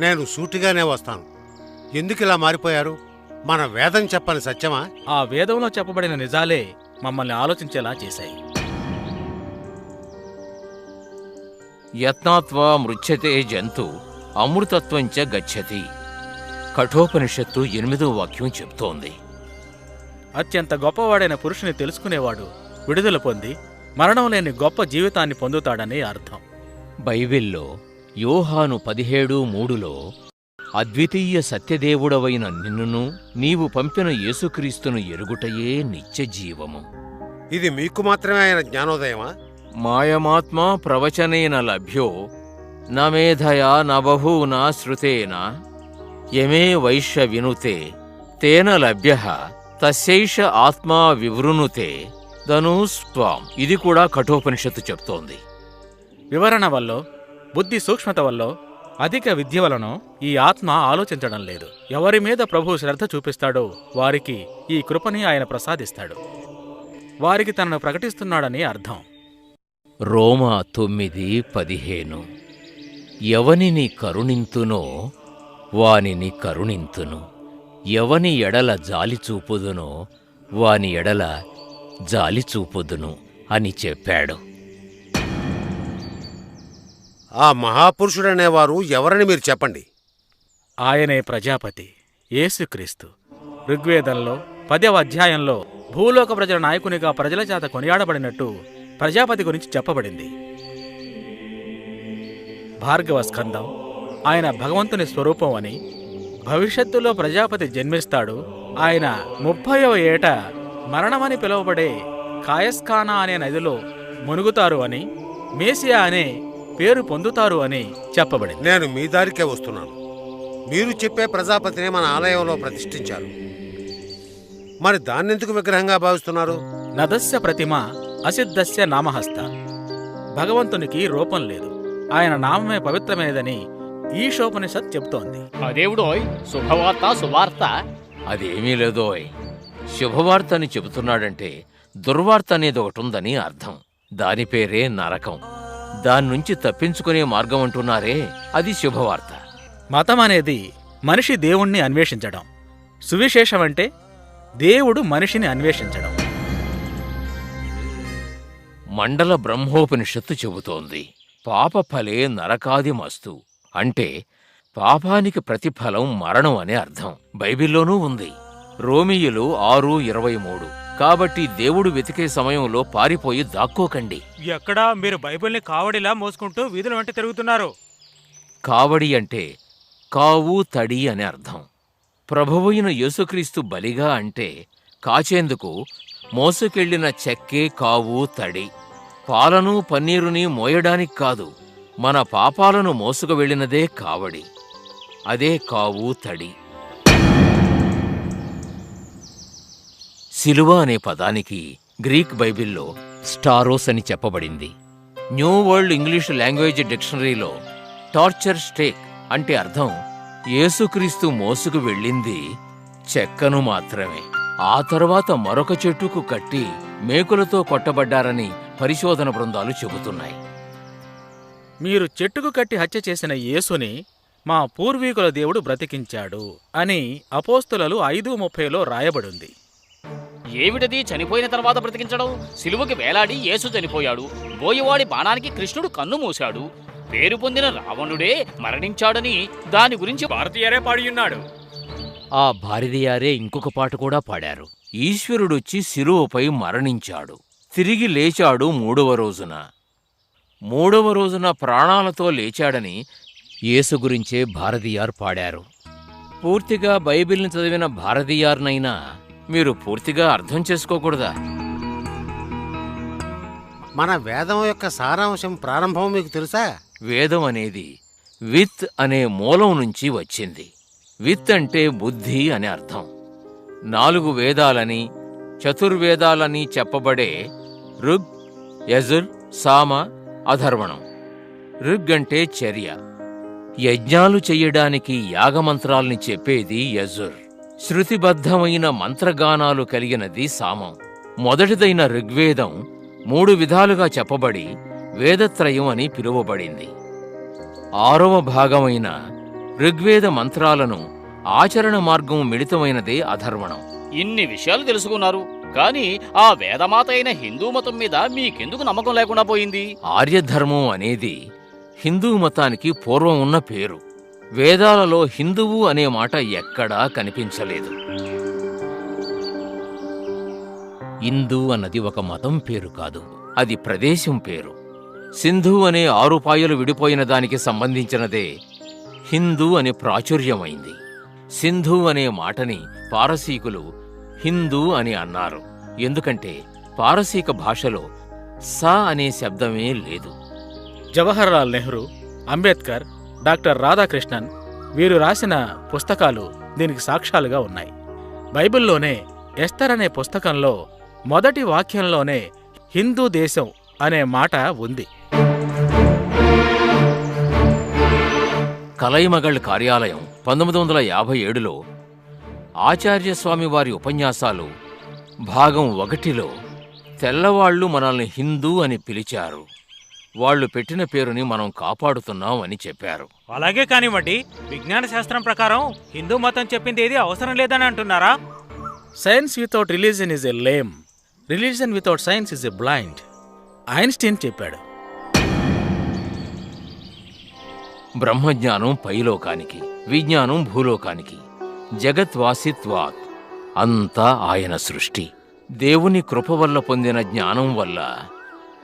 నేను సూటిగానే వస్తాను. ఎందుకు ఇలా మారిపోయారు? మన వేదం చెప్పని సత్యమా? ఆ వేదంలో చెప్పబడిన నిజాలే మమ్మల్ని ఆలోచించేలా చేశాయి. యత్నాత్వా మృచ్యతే జంతు అమృతత్వం చ గచ్చతి. కఠోపనిషత్తు ఎనిమిదో వాక్యం చెప్తోంది. అత్యంత గొప్పవాడైన పురుషుని తెలుసుకునేవాడు విడుదల పొంది మరణం లేని గొప్ప జీవితాన్ని పొందుతాడని అర్థం. బైబిల్లో యోహాను పదిహేడు మూడులో అద్వితీయ సత్యదేవుడవైన నిన్నును నీవు పంపిన యేసుక్రీస్తును ఎరుగుటయే నిత్య జీవము ఇది మీకు మాత్రమే ఆయన జ్ఞానోదయమా? మాయమాత్మా ప్రవచనేన లభ్యో నమేధయా నబహూనా శ్రుతేన యమే వైశ్య వినుతే తేన లభ్య తస్యైష ఆత్మా వివృనుతే ధనుస్వాం ఇది కూడా కఠోపనిషత్తు చెప్తోంది. వివరణ వల్ల బుద్ధి సూక్ష్మత వల్ల అధిక విద్య వలన ఈ ఆత్మ ఆలోచించడం లేదు. ఎవరి మీద ప్రభు శ్రద్ధ చూపిస్తాడో వారికి ఈ కృపని ఆయన ప్రసాదిస్తాడు. వారికి తనను ప్రకటిస్తున్నాడని అర్థం. రోమా తొమ్మిది పదిహేను. ఎవనిని కరుణింతునో వానిని కరుణింతును. ఎవని ఎడల జాలి చూపుదునో వాని ఎడల జాలి చూపుదును అని చెప్పాడు. ఆ మహాపురుషుడనేవారు ఎవరని మీరు చెప్పండి. ఆయనే ప్రజాపతి యేసుక్రీస్తు. ఋగ్వేదంలో పదవ అధ్యాయంలో భూలోక ప్రజల నాయకునిగా ప్రజల చేత కొనియాడబడినట్టు ప్రజాపతి గురించి చెప్పబడింది. భార్గవ స్కందం ఆయన భగవంతుని స్వరూపం అని భవిష్యత్తులో ప్రజాపతి జన్మిస్తాడు ఆయన ముప్పైవ ఏట మరణమని పిలువబడే కాయస్కానా అనే నదిలో మునుగుతారు అని మేసియా అనే పేరు పొందుతారు అని చెప్పబడింది. నేను మీ దారికే వస్తున్నాను. మీరు చెప్పే ప్రజాపతిని మన ఆలయంలో ప్రతిష్ఠించారు. మరి దాన్నెందుకు విగ్రహంగా భావిస్తున్నారు? నదస్య ప్రతిమ అసిద్ధస్య నామహస్త. భగవంతునికి రూపం లేదు. ఆయన నామమే పవిత్రమైనదని ఈ శోపనిషత్ చెబుతోంది. అదేవుడోయ్? శుభవార్త సువార్త అదేమీ లేదోయ్. శుభవార్త అని చెబుతున్నాడంటే దుర్వార్త అనేది ఒకటి ఉందని అర్థం. దాని పేరే నరకం. దాని నుంచి తప్పించుకునే మార్గం అంటున్నారే? అది శుభవార్త. మతం అనేది మనిషి దేవుణ్ణి అన్వేషించడం. సువిశేషం అంటే దేవుడు మనిషిని అన్వేషించడం. మండల బ్రహ్మోపనిషత్తు చెబుతోంది. పాపఫలే నరకాదిమస్తు అంటే పాపానికి ప్రతిఫలం మరణం అనే అర్థం. బైబిల్లోనూ ఉంది. రోమియులు ఆరు ఇరవై మూడు. కాబట్టి దేవుడు వెతికే సమయంలో పారిపోయి దాక్కోకండి. ఎక్కడా మీరు బైబిల్ని కావడిలా మోసుకుంటూ వీధుల వెంట తిరుగుతున్నారు? కావడి అంటే కావు తడి అనే అర్థం. ప్రభువైన యేసుక్రీస్తు బలిగా అంటే కాచేందుకు మోసుకెళ్ళిన చెక్కే కావు తడి. పాలను పన్నీరుని మోయడానికి కాదు మన పాపాలను మోసుకు వెళ్ళినదే కావడి. అదే కావు తడి. సిలువ అనే పదానికి గ్రీక్ బైబిల్లో స్టారోస్ అని చెప్పబడింది. న్యూ వరల్డ్ ఇంగ్లీష్ లాంగ్వేజ్ డిక్షనరీలో టార్చర్ స్టేక్ అంటే అర్థం యేసుక్రీస్తు మోసుకు వెళ్ళింది చెక్కను మాత్రమే. ఆ తర్వాత మరొక చెట్టుకు కట్టి మేకులతో కొట్టబడ్డారని పరిశోధన బృందాలు చెబుతున్నాయి. మీరు చెట్టుకు కట్టి హత్య చేసిన యేసుని మా పూర్వీకుల దేవుడు బ్రతికించాడు అని అపోస్తులలు ఐదు ముప్పైలో రాయబడింది. ఏమిటది? చనిపోయిన తర్వాత బ్రతికించడం? సిలువకి వేలాడి యేసు చనిపోయాడు. బోయవాడి బాణానికి కృష్ణుడు కన్ను మూశాడు. పేరు పొందిన రావణుడే మరణించాడని దాని గురించి భారతీయరే పాడియున్నాడు. ఆ భారతీయారే ఇంకొక పాట కూడా పాడారు. ఈశ్వరుడొచ్చి శిలువపై మరణించాడు. తిరిగి లేచాడు మూడవ రోజున. మూడవ రోజున ప్రాణాలతో లేచాడని యేసు గురించే భారతీయార్ పాడారు. పూర్తిగా బైబిల్ని చదివిన భారతీయార్నైనా మీరు పూర్తిగా అర్థం చేసుకోకూడదా? మన వేదం యొక్క సారాంశం ప్రారంభం మీకు తెలుసా? వేదం అనేది విత్ అనే మూలం నుంచి వచ్చింది. విత్ అంటే బుద్ధి అనే అర్థం. నాలుగు వేదాలని చతుర్వేదాలని చెప్పబడే ఋగ్ యజుర్ సామ అధర్వణం. ఋగ్ అంటే చర్య. యజ్ఞాలు చెయ్యడానికి యాగమంత్రాల్ని చెప్పేది యజుర్. శృతిబద్ధమైన మంత్రగానాలు కలిగినది సామం. మొదటిదైన ఋగ్వేదం మూడు విధాలుగా చెప్పబడి వేదత్రయం అని పిలువబడింది. ఆరవ భాగమైన ఋగ్వేద మంత్రాలను ఆచరణ మార్గం మిళితమైనదే అధర్వణం. ఇన్ని విషయాలు తెలుసుకున్నారు కానీ ఆ వేదమాత అయిన హిందూ మతం మీద మీకెందుకు నమ్మకం లేకుండా పోయింది? ఆర్యధర్మం అనేది హిందూ మతానికి పూర్వం ఉన్న పేరు. వేదాలలో హిందువు అనే మాట ఎక్కడా కనిపించలేదు. ఇందు అన్నది ఒక మతం పేరు కాదు అది ప్రదేశం పేరు. సింధు అనే ఆరుపాయలు విడిపోయిన దానికి సంబంధించినదే హిందూ అని ప్రాచుర్యమైంది. సింధు అనే మాటని పారసీకులు హిందూ అని అన్నారు. ఎందుకంటే పారసీక భాషలో స అనే శబ్దమే లేదు. జవహర్లాల్ నెహ్రూ అంబేద్కర్ డాక్టర్ రాధాకృష్ణన్ వీరు రాసిన పుస్తకాలు దీనికి సాక్ష్యాలుగా ఉన్నాయి. బైబిల్లోనే ఎస్తర్ అనే పుస్తకంలో మొదటి వాక్యంలోనే హిందూ దేశం అనే మాట ఉంది. కలైమగళ్ కార్యాలయం పంతొమ్మిది వందల యాభై ఏడులో ఆచార్యస్వామి వారి ఉపన్యాసాలు భాగం ఒకటిలో తెల్లవాళ్ళు మనల్ని హిందూ అని పిలిచారు. వాళ్ళు పెట్టిన పేరుని మనం కాపాడుతున్నాం అని చెప్పారు. అలాగే కానివ్వండి విజ్ఞాన శాస్త్రం ప్రకారం హిందూ మతం చెప్పింది ఏది అవసరం లేదని అంటున్నారా? Science without religion is a lame religion without science is a blind Einstein చెప్పాడు. బ్రహ్మజ్ఞానం పైలోకానికి విజ్ఞానం భూలోకానికి జగత్వాసిత్వాత్ అంతా ఆయన సృష్టి. దేవుని కృప వల్ల పొందిన జ్ఞానం వల్ల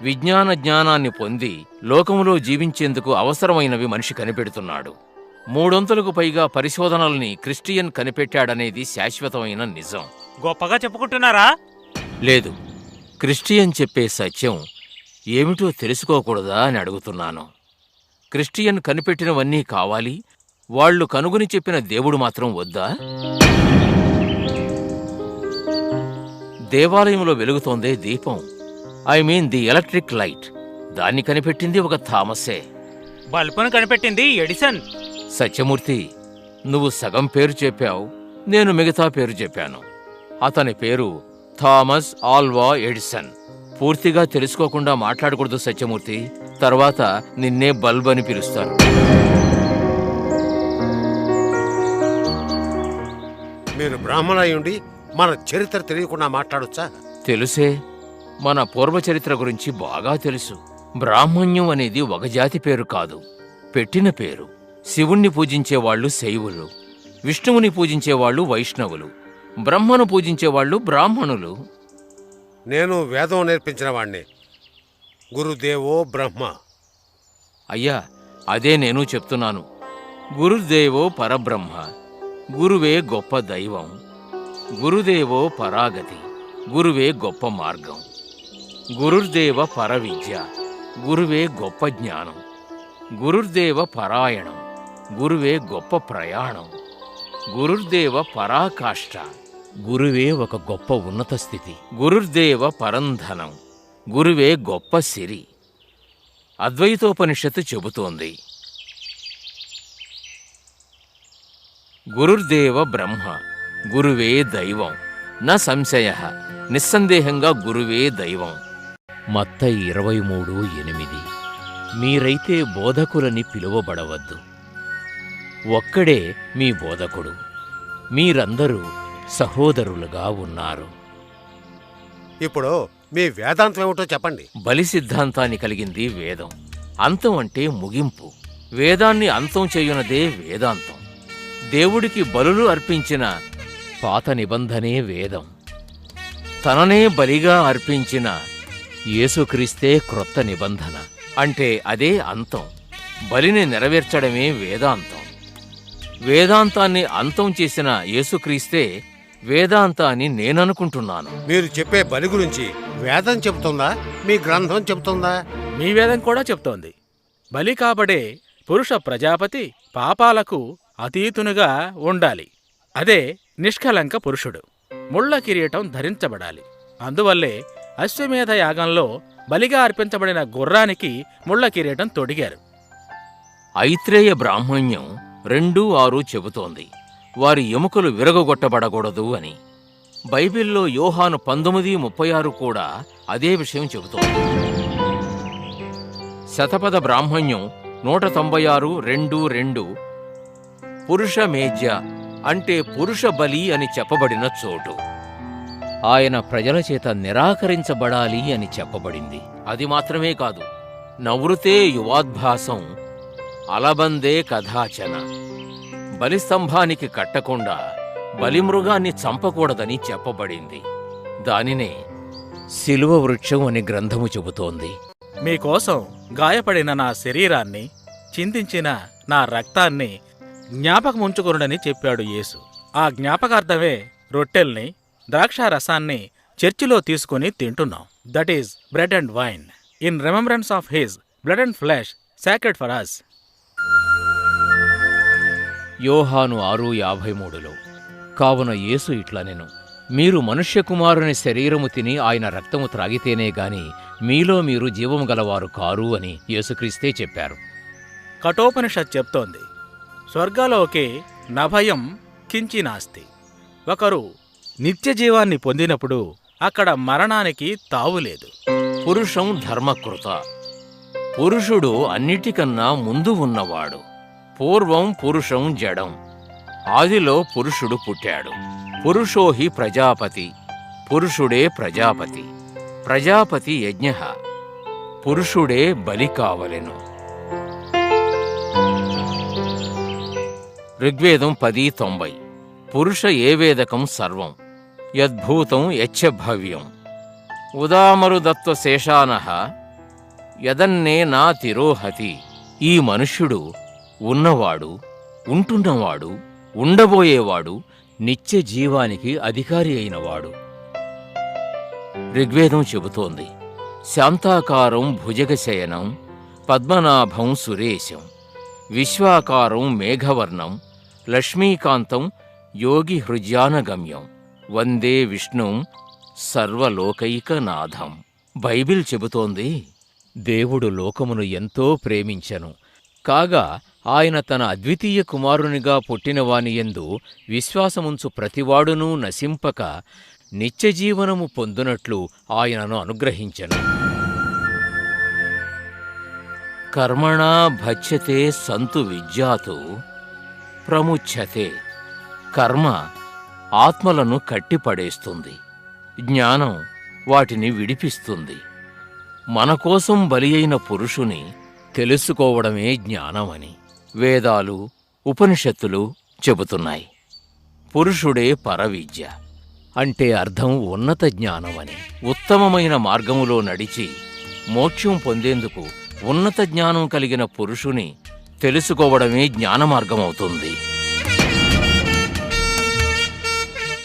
విజ్ఞాన జ్ఞానాన్ని పొంది లోకంలో జీవించేందుకు అవసరమైనవి మనిషి కనిపెడుతున్నాడు. మూడొంతులకు పైగా పరిశోధనల్ని క్రిస్టియన్ కనిపెట్టాడనేది శాశ్వతమైన నిజం. గొప్పగా చెప్పుకుంటున్నారా? లేదు క్రిస్టియన్ చెప్పే సత్యం ఏమిటో తెలుసుకోకూడదా అని అడుగుతున్నాను. క్రిస్టియన్ కనిపెట్టినవన్నీ కావాలి వాళ్ళు కనుగొని చెప్పిన దేవుడు మాత్రం వద్దా? దేవాలయంలో వెలుగుతోందే దీపం. I mean the electric light దాన్ని కనిపెట్టింది ఒక థామసే. బల్బును కనిపెట్టింది ఎడిసన్. సత్యమూర్తి నువ్వు సగం పేరు చెప్పావు నేను మిగతా పేరు చెప్పాను. అతని పేరు థామస్ ఆల్వా ఎడిసన్. పూర్తిగా తెలుసుకోకుండా మాట్లాడకూడదు సత్యమూర్తి. తర్వాత నిన్నే బల్బ్ అని పిలుస్తారు మీరు బ్రాహ్మణయుండి మన చరిత్ర తెలియకుండా మాట్లాడొచ్చా? తెలుసే. మన పూర్వచరిత్ర గురించి బాగా తెలుసు. బ్రాహ్మణ్యం అనేది ఒక జాతి పేరు కాదు. పెట్టిన పేరు. శివుణ్ణి పూజించేవాళ్ళు శైవులు. విష్ణువుని పూజించేవాళ్ళు వైష్ణవులు. బ్రహ్మను పూజించేవాళ్ళు బ్రాహ్మణులు. నేను వేదం నేర్పించిన వాణ్ణి. గురుదేవో బ్రహ్మ. అయ్యా అదే నేను చెప్తున్నాను. గురుదేవో పరబ్రహ్మ. గురువే గొప్ప దైవం. గురుదేవో పరాగతి. గురువే గొప్ప మార్గం. గురుర్దేవ పర విద్య గురువే గొప్ప జ్ఞానం. గురుర్దేవ పరాయణం. గురువే గొప్ప ప్రయాణం. గురుర్దేవ పరాకాష్ట. గురువే ఒక గొప్ప ఉన్నత స్థితి. గురుర్దేవ పరంధనం. గురువే గొప్ప సిరి. అద్వైతోపనిషత్తు చెబుతోంది. గురుర్దేవ బ్రహ్మ. గురువే దైవం. న సంశయ. నిస్సందేహంగా గురువే దైవం. మత్త ఇరవై మూడు ఎనిమిది. మీరైతే బోధకులని పిలువబడవద్దు. ఒక్కడే మీ బోధకుడు. మీరందరూ సహోదరులుగా ఉన్నారు. ఇప్పుడు మీ వేదాంతం ఏమిటో చెప్పండి. బలి సిద్ధాంతాన్ని కలిగింది వేదం. అంతం అంటే ముగింపు. వేదాన్ని అంతం చేయునదే వేదాంతం. దేవుడికి బలులు అర్పించిన పాత నిబంధనే వేదం. తననే బలిగా అర్పించిన యేసుక్రీస్తే క్రొత్త నిబంధన. అంటే అదే అంతం. బలిని నెరవేర్చడమే వేదాంతం. వేదాంతాన్ని అంతం చేసిన యేసుక్రీస్తే వేదాంత అని నేననుకుంటున్నాను. మీరు చెప్పే బలి గురించి వేదం చెబుతుందా? మీ గ్రంథం చెబుతుందా? మీ వేదం కూడా చెప్తోంది బలి కాబడే పురుష ప్రజాపతి పాపాలకు అతీతునుగా ఉండాలి. అదే నిష్కలంక పురుషుడు. ముళ్ళ కిరీటం ధరించబడాలి. అందువల్లే అశ్వమేధ యాగంలో బలిగా అర్పించబడిన గుర్రానికి ముళ్ళ కిరీటం తొడిగారు. ఐత్రేయ బ్రాహ్మణ్యం రెండు ఆరు చెబుతోంది. వారి ఎముకలు విరగొట్టబడకూడదు అని. బైబిల్లో యోహాను పంతొమ్మిది ముప్పై ఆరు కూడా అదే విషయం చెబుతోంది. శతపథ బ్రాహ్మణ్యం నూట తొంభై ఆరు రెండు రెండు పురుష మేజ్య అంటే పురుష బలి అని చెప్పబడిన చోటు. ఆయన ప్రజల చేత నిరాకరించబడాలి అని చెప్పబడింది. అది మాత్రమే కాదు నవృతే యువాద్భాసం అలబందే కథాచన. బలిస్తంభానికి కట్టకుండా బలిమృగాన్ని చంపకూడదని చెప్పబడింది. దానినే శిలువ వృక్షం అని గ్రంథము చెబుతోంది. మీకోసం గాయపడిన నా శరీరాన్ని చిందించిన నా రక్తాన్ని జ్ఞాపకముంచుకొనుడని చెప్పాడు యేసు. ఆ జ్ఞాపకార్థమే రొట్టెల్ని ద్రాక్షారసాన్ని చర్చిలో తీసుకుని తింటున్నాం. That is bread and wine in remembrance of his blood and flesh sacred for us యోహాను ఆరు యాభై మూడులో కావున యేసు ఇట్లనెను మీరు మనుష్య కుమారుని శరీరము తిని ఆయన రక్తము త్రాగితేనే గాని మీలో మీరు జీవము గలవారు కారు అని యేసుక్రీస్తే చెప్పారు. కఠోపనిషత్ చెప్తోంది. స్వర్గలోకే నభయం కించినాస్తి. ఒకరు నిత్య జీవాన్ని పొందినప్పుడు అక్కడ మరణానికి తావులేదు పురుషం ధర్మకృత. పురుషుడు అన్నిటికన్నా ముందు ఉన్నవాడు. పూర్వం పురుషం జడం. ఆదిలో పురుషుడు పుట్టాడు. పురుషోహి ప్రజాపతి. పురుషుడే ప్రజాపతి. ప్రజాపతి యజ్ఞ. పురుషుడే బలి కావలెను. ఋగ్వేదం పది తొంభై. పురుష ఏవేదకం సర్వం. యద్భూతం యచ్చభవ్యం ఉదామరుదత్వశేషాన యదన్నే నా తిరోహతి. ఈ మనుష్యుడు ఉన్నవాడు ఉంటున్నవాడు ఉండబోయేవాడు నిత్య జీవానికి అధికారి అయినవాడు. ఋగ్వేదం చెబుతోంది. శాంతాకారం భుజగశయనం పద్మనాభం సురేశం. విశ్వాకారం మేఘవర్ణం లక్ష్మీకాంతం యోగి హృజ్యానగమ్యం వందే విష్ణుం సర్వలోకైకనాథం. బైబిల్ చెబుతోంది దేవుడు లోకమును ఎంతో ప్రేమించెను. కాగా ఆయన తన అద్వితీయ కుమారునిగా పుట్టినవాని యందు విశ్వాసముంచు ప్రతివాడునూ నశింపక నిత్యజీవనము పొందునట్లు ఆయనను అనుగ్రహించెను. కర్మణా భజ్యతే సంతు విద్యాతు ప్రముచ్యతే కర్మ ఆత్మలను కట్టిపడేస్తుంది. జ్ఞానం వాటిని విడిపిస్తుంది. మన కోసం బలి అయిన పురుషుని తెలుసుకోవడమే జ్ఞానమని వేదాలు ఉపనిషత్తులు చెబుతున్నాయి. పురుషుడే పరవిద్య అంటే అర్థం ఉన్నత జ్ఞానమని ఉత్తమమైన మార్గములో నడిచి మోక్షం పొందేందుకు ఉన్నత జ్ఞానం కలిగిన పురుషుని తెలుసుకోవడమే జ్ఞాన మార్గమవుతుంది